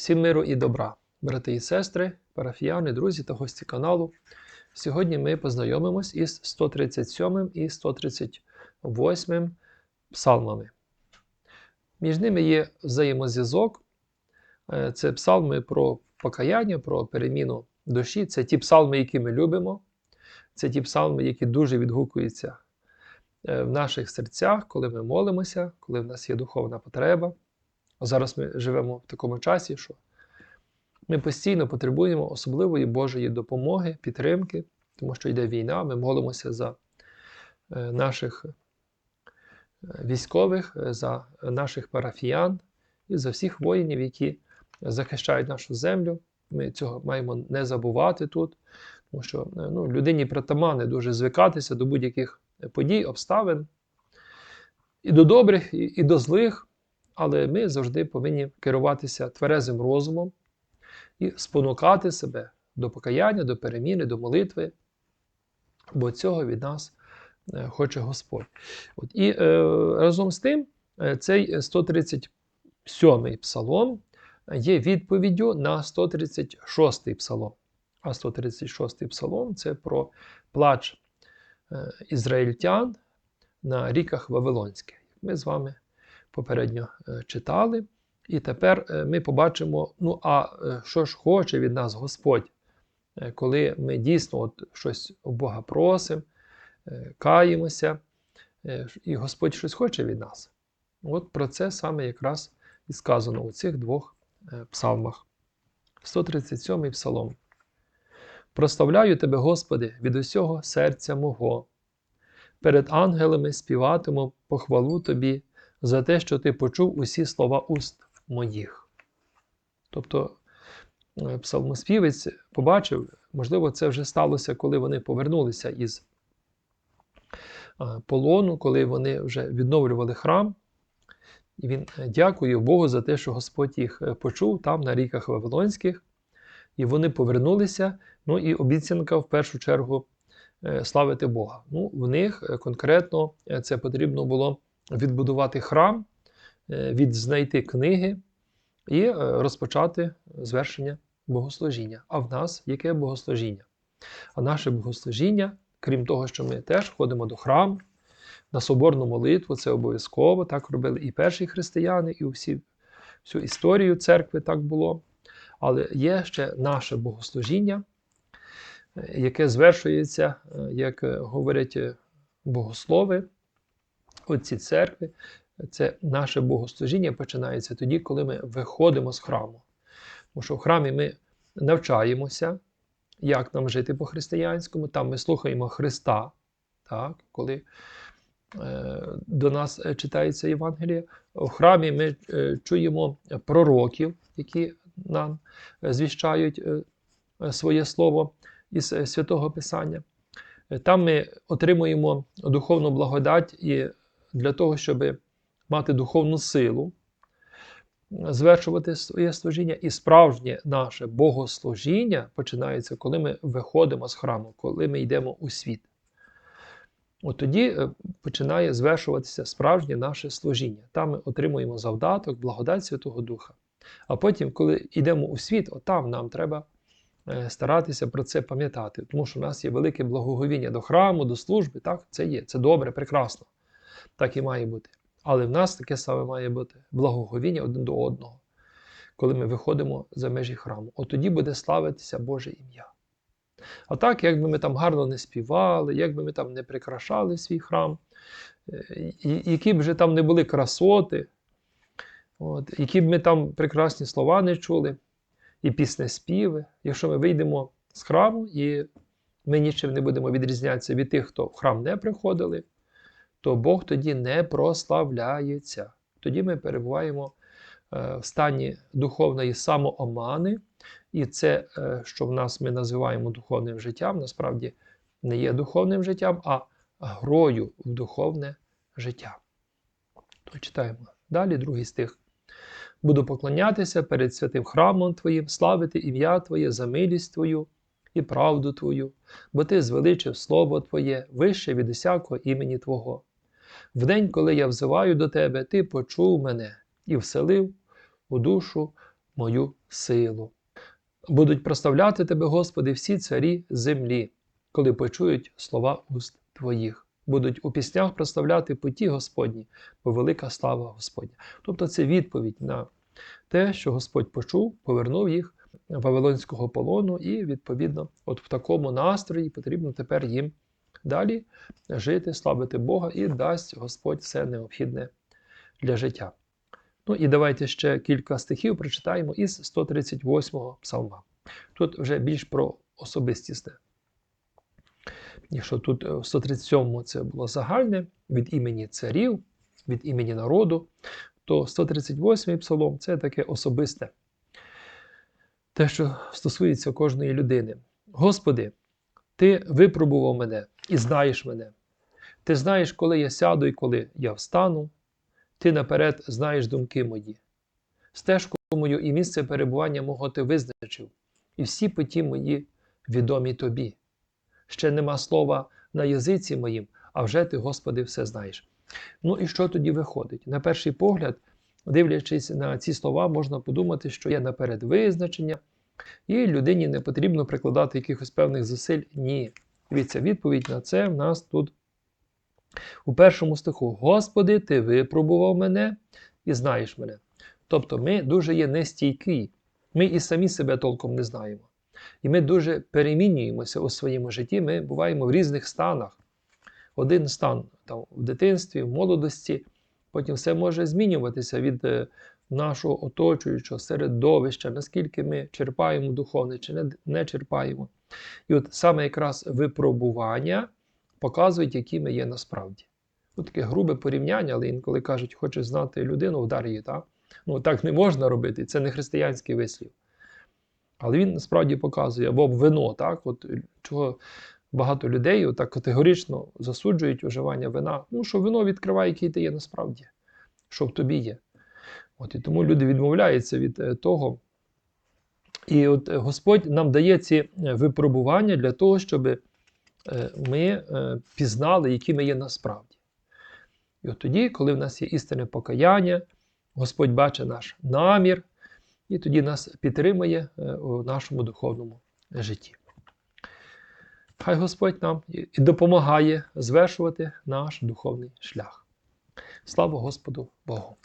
Всім миру і добра, брати і сестри, парафіяни, друзі та гості каналу. Сьогодні ми познайомимось із 137 і 138 псалмами. Між ними є взаємозв'язок. Е, Це псалми про покаяння, про переміну душі. Це ті псалми, які ми любимо. Це ті псалми, які дуже відгукуються е, в наших серцях, коли ми молимося, коли в нас є духовна потреба. Зараз ми живемо в такому часі, що ми постійно потребуємо особливої Божої допомоги, підтримки, тому що йде війна, ми молимося за е, наших е, військових, е, за наших парафіян і за всіх воїнів, які захищають нашу землю. Ми цього маємо не забувати тут, тому що ну, людині притаманне дуже звикатися до будь-яких подій, обставин, і до добрих, і до злих. Але ми завжди повинні керуватися тверезим розумом і спонукати себе до покаяння, до переміни, до молитви, бо цього від нас е, хоче Господь. От, І е, разом з тим, е, цей 137-й псалом є відповіддю на 136-й псалом. А 136-й псалом це про плач е, ізраїльтян на ріках Вавилонських. Ми з вами попередньо е, читали. І тепер е, ми побачимо, ну а е, що ж хоче від нас Господь, коли ми дійсно от щось у Бога просимо, каємося, і Господь щось хоче від нас. От про це саме якраз і сказано у цих двох псалмах. 137-й псалом. Прославляю Тебе, Господи, від усього серця мого. Перед ангелами співатиму похвалу Тобі за те, що ти почув усі слова уст моїх. Тобто псалмоспівець побачив, можливо, це вже сталося, коли вони повернулися із полону, коли вони вже відновлювали храм. І він дякує Богу за те, що Господь їх почув там, на ріках Вавилонських, і вони повернулися. Ну і обіцянка в першу чергу славити Бога. Ну, В них конкретно це потрібно було відбудувати храм, відзнайти книги і розпочати звершення богослужіння. А в нас яке богослужіння? А наше богослужіння, крім того, що ми теж ходимо до храму, на соборну молитву, це обов'язково. Так робили і перші християни, і всі, всю історію церкви так було. Але є ще наше богослужіння, яке звершується, як говорять богослови, отці церкви, це наше богослужіння починається тоді, коли ми виходимо з храму. Тому що в храмі ми навчаємося, як нам жити по-християнському, там ми слухаємо Христа, так, коли е, до нас читається Євангеліє. В храмі ми е, чуємо пророків, які нам звіщають е, своє слово із святого Писання. Там ми отримуємо духовну благодать і для того, щоб мати духовну силу, звершувати своє служіння. І справжнє наше богослужіння починається, коли ми виходимо з храму, коли ми йдемо у світ. От тоді е, починає звершуватися справжнє наше служіння. Там ми отримуємо завдаток, благодать Святого Духа. А потім, коли йдемо у світ, там нам треба е, старатися про це пам'ятати, тому що в нас є велике благоговіння до храму, до служби. Так, це є, це добре, прекрасно. Так і має бути. Але в нас таке саме має бути благоговіння один до одного, коли ми виходимо за межі храму. От тоді буде славитися Боже ім'я. А так, як би ми там гарно не співали, як би ми там не прикрашали свій храм, е, які б вже там не були красоти, от, які б ми там прекрасні слова не чули, і піснеспіви, якщо ми вийдемо з храму і ми нічим не будемо відрізнятися від тих, хто в храм не приходили, то Бог тоді не прославляється. Тоді ми перебуваємо е, в стані духовної самоомани, і це, е, що в нас ми називаємо духовним життям, насправді не є духовним життям, а грою в духовне життя. То читаємо далі, другий стих. Буду поклонятися перед святим храмом Твоїм, славити ім'я Твоє за милість Твою і правду Твою, бо Ти звеличив Слово Твоє вище від усякого імені Твого. В день, коли я взиваю до Тебе, Ти почув мене і вселив у душу мою силу. Будуть проставляти тебе, Господи, всі царі землі, коли почують слова уст Твоїх. Будуть у піснях проставляти путі Господні, бо велика слава Господня. Тобто це відповідь на те, що Господь почув, повернув їх Вавилонського полону, і, відповідно, от в такому настрої потрібно тепер їм далі жити, славити Бога і дасть Господь все необхідне для життя. Ну і давайте ще кілька стихів прочитаємо із 138-го псалма. Тут вже більш про особистісне. Якщо тут е, в 137-му це було загальне від імені царів, від імені народу, то 138-й псалом це таке особисте. Те, що стосується кожної людини. Господи, Ти випробував мене і знаєш мене. Ти знаєш, коли я сяду і коли я встану. Ти наперед знаєш думки мої. Стежку мою і місце перебування мого ти визначив, і всі путі мої відомі тобі. Ще нема слова на язиці моїм, а вже ти, Господи, все знаєш. Ну і що тоді виходить? На перший погляд, дивлячись на ці слова, можна подумати, що є наперед визначення, і людині не потрібно прикладати якихось певних зусиль. Ні. Дивіться, відповідь на це в нас тут у першому стиху: Господи, Ти випробував мене і знаєш мене. Тобто ми дуже є нестійкі, ми і самі себе толком не знаємо. І ми дуже перемінюємося у своєму житті, ми буваємо в різних станах. Один стан там, в дитинстві, в молодості, потім все може змінюватися від е, нашого оточуючого середовища, наскільки ми черпаємо духовне чи не, не черпаємо. І от саме якраз випробування показують, які ми є насправді. Ну, таке грубе порівняння, але інколи кажуть, хочеш знати людину, вдар її. Так? Ну, так не можна робити, це не християнський вислів. Але він насправді показує, або вино, так? От чого багато людей так категорично засуджують вживання вина, тому що вино відкриває, який ти є насправді, що в тобі є. От, І тому люди відмовляються від е, того. І от Господь нам дає ці е, випробування для того, щоб е, ми пізнали, які ми є насправді. І от тоді, коли в нас є істинне покаяння, Господь бачить наш намір, і тоді нас підтримує у нашому духовному житті. Хай Господь нам і допомагає звершувати наш духовний шлях. Слава Господу Богу!